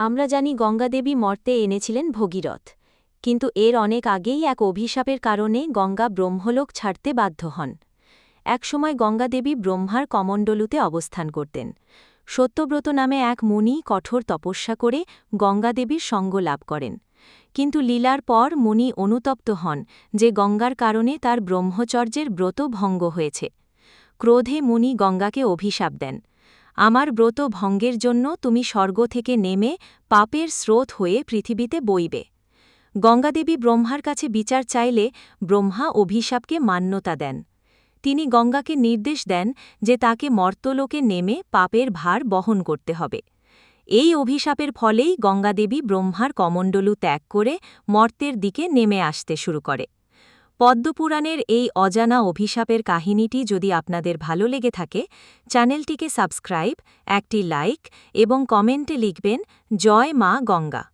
আমরা জানি গঙ্গাদেবী মর্তে এনেছিলেন ভগীরথ, কিন্তু এর অনেক আগেই এক অভিশাপের কারণে গঙ্গা ব্রহ্মলোক ছাড়তে বাধ্য হন। একসময় গঙ্গাদেবী ব্রহ্মার কমণ্ডলুতে অবস্থান করতেন। সত্যব্রত নামে এক মুনি কঠোর তপস্যা করে গঙ্গাদেবীর সঙ্গ লাভ করেন। কিন্তু লীলার পর মুনি অনুতপ্ত হন যে গঙ্গার কারণে তার ব্রহ্মচর্যের ব্রত ভঙ্গ হয়েছে। ক্রোধে মুনি গঙ্গাকে অভিশাপ দেন। আমার ব্রত ভঙ্গের জন্য তুমি স্বর্গ থেকে নেমে পাপের স্রোত হয়ে পৃথিবীতে বইবে। গঙ্গাদেবী ব্রহ্মার কাছে বিচার চাইলে ব্রহ্মা অভিশাপকে মান্যতা দেন। তিনি গঙ্গাকে নির্দেশ দেন যে তাকে মর্তলোকে নেমে পাপের ভার বহন করতে হবে। এই অভিশাপের ফলেই গঙ্গাদেবী ব্রহ্মার কমণ্ডলু ত্যাগ করে মর্তের দিকে নেমে আসতে শুরু করে। পদ্মপুরাণের এই অজানা অভিশাপের কাহিনীটি যদি আপনাদের ভালো লেগে থাকে, চ্যানেলটিকে সাবস্ক্রাইব, একটি লাইক এবং কমেন্টে লিখবেন, জয় মা গঙ্গা।